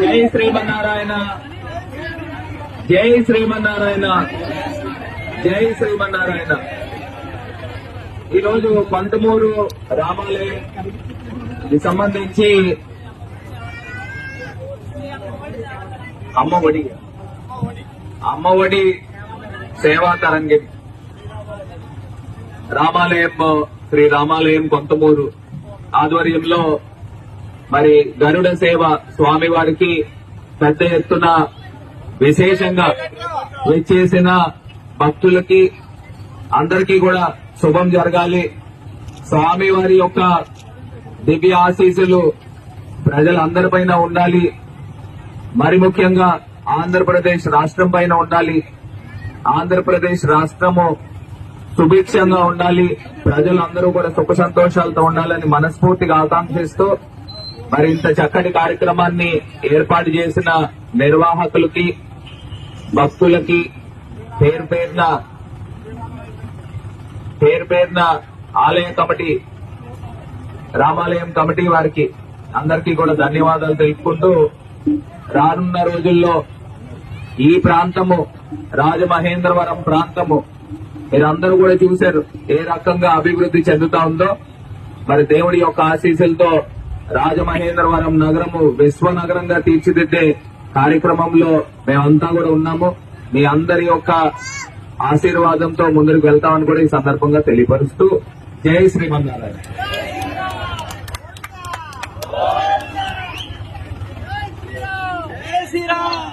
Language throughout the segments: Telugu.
జై శ్రీమన్నారాయణ. జై శ్రీమన్నారాయణ. జై శ్రీమన్నారాయణ. ఈరోజు పంతమూరు రామాలయం సంబంధించి అమ్మఒడి అమ్మఒడి సేవా తరంగిణి. రామాలయం శ్రీ రామాలయం కొంతమూరు ఆధ్వర్యంలో మరి గరుడ సేవ స్వామివారికి పెద్ద ఎత్తున విశేషంగా విచ్చేసిన భక్తులకి అందరికీ కూడా శుభం జరగాలి. స్వామివారి యొక్క దివ్య ఆశీస్సులు ప్రజలందరిపైన ఉండాలి. మరి ముఖ్యంగా ఆంధ్రప్రదేశ్ రాష్ట్రం పైన ఉండాలి. ఆంధ్రప్రదేశ్ రాష్ట్రము సుభిక్షంగా ఉండాలి. ప్రజలందరూ కూడా సుఖ సంతోషాలతో ఉండాలని మనస్ఫూర్తిగా ఆకాంక్షిస్తూ మరి ఇంత చక్కటి కార్యక్రమాన్ని ఏర్పాటు చేసిన నిర్వాహకులకి భక్తులకి పేరు పేరున పేరు పేరున ఆలయ కమిటీ రామాలయం కమిటీ వారికి అందరికీ కూడా ధన్యవాదాలు తెలుపుకుంటూ రానున్న రోజుల్లో ఈ ప్రాంతము రాజమహేంద్రవరం ప్రాంతము మీరందరూ కూడా చూశారు ఏ రకంగా అభివృద్ధి చెందుతా ఉందో. మరి దేవుడి యొక్క ఆశీస్సులతో రాజమహేంద్రవరం నగరము విశ్వనగరంగా తీర్చిదిద్దే కార్యక్రమంలో మేమంతా కూడా ఉన్నాము. మీ అందరి యొక్క ఆశీర్వాదంతో ముందుకు వెళ్తామని కూడా ఈ సందర్భంగా తెలియపరుస్తూ జై శ్రీమన్నారాయణ. జై శ్రీరామ్.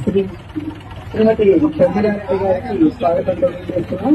శ్రీమతి చంద్రారెడ్డి గారికి స్వాగతం తెలియజేస్తున్నాం